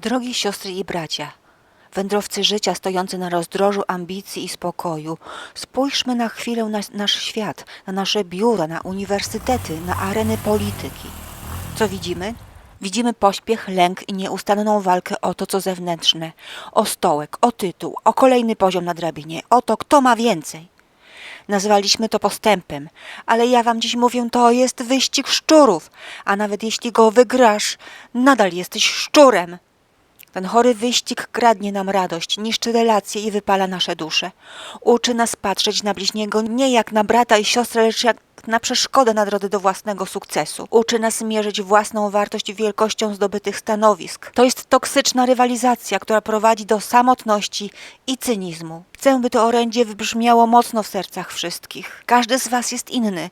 Drogie siostry i bracia, wędrowcy życia stojący na rozdrożu ambicji i spokoju, spójrzmy na chwilę na nasz świat, na nasze biura, na uniwersytety, na areny polityki. Co widzimy? Widzimy pośpiech, lęk i nieustanną walkę o to, co zewnętrzne, o stołek, o tytuł, o kolejny poziom na drabinie, o to, kto ma więcej. Nazwaliśmy to postępem, ale ja wam dziś mówię, to jest wyścig szczurów, a nawet jeśli go wygrasz, nadal jesteś szczurem. Ten chory wyścig kradnie nam radość, niszczy relacje i wypala nasze dusze. Uczy nas patrzeć na bliźniego nie jak na brata i siostrę, lecz jak na przeszkodę na drodze do własnego sukcesu. Uczy nas mierzyć własną wartość wielkością zdobytych stanowisk. To jest toksyczna rywalizacja, która prowadzi do samotności i cynizmu. Chcę, by to orędzie wybrzmiało mocno w sercach wszystkich. Każdy z was jest inny.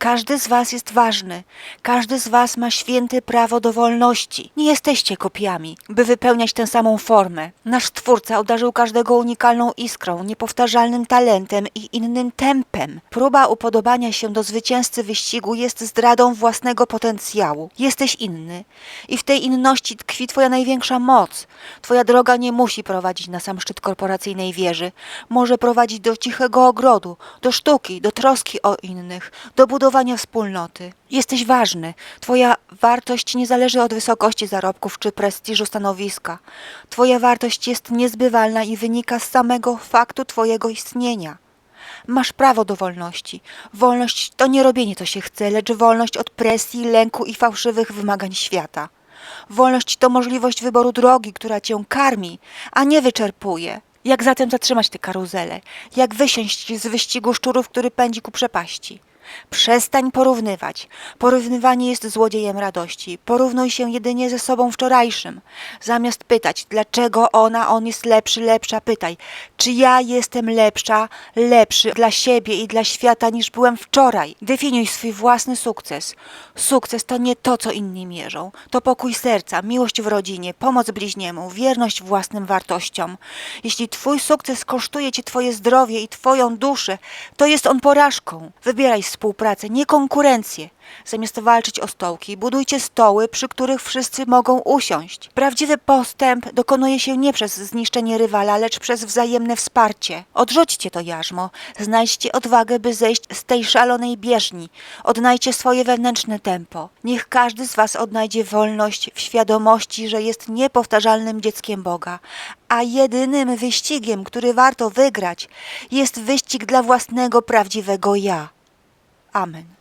Każdy z was jest ważny. Każdy z was ma święte prawo do wolności. Nie jesteście kopiami, by wypełniać tę samą formę. Nasz Twórca obdarzył każdego unikalną iskrą, niepowtarzalnym talentem i innym tempem. Próba upodobania się do zwycięzcy wyścigu jest zdradą własnego potencjału. Jesteś inny i w tej inności tkwi twoja największa moc. Twoja droga nie musi prowadzić na sam szczyt korporacyjnej wieży. Może prowadzić do cichego ogrodu, do sztuki, do troski o innych, do budowania wspólnoty. Jesteś ważny. Twoja wartość nie zależy od wysokości zarobków czy prestiżu stanowiska. Twoja wartość jest niezbywalna i wynika z samego faktu Twojego istnienia. Masz prawo do wolności. Wolność to nie robienie, co się chce, lecz wolność od presji, lęku i fałszywych wymagań świata. Wolność to możliwość wyboru drogi, która cię karmi, a nie wyczerpuje. Jak zatem zatrzymać tę karuzelę? Jak wysiąść z wyścigu szczurów, który pędzi ku przepaści? Przestań porównywać. Porównywanie jest złodziejem radości. Porównuj się jedynie ze sobą wczorajszym. Zamiast pytać, dlaczego ona, on jest lepszy, lepsza, pytaj, czy ja jestem lepsza, lepszy dla siebie i dla świata niż byłem wczoraj. Definiuj swój własny sukces. Sukces to nie to, co inni mierzą. To pokój serca, miłość w rodzinie, pomoc bliźniemu, wierność własnym wartościom. Jeśli twój sukces kosztuje ci twoje zdrowie i twoją duszę, to jest on porażką. Wybieraj współpracę, nie konkurencję. Zamiast walczyć o stołki, budujcie stoły, przy których wszyscy mogą usiąść. Prawdziwy postęp dokonuje się nie przez zniszczenie rywala, lecz przez wzajemne wsparcie. Odrzućcie to jarzmo, znajdźcie odwagę, by zejść z tej szalonej bieżni. Odnajdźcie swoje wewnętrzne tempo. Niech każdy z Was odnajdzie wolność w świadomości, że jest niepowtarzalnym dzieckiem Boga, a jedynym wyścigiem, który warto wygrać, jest wyścig dla własnego prawdziwego ja. Amen.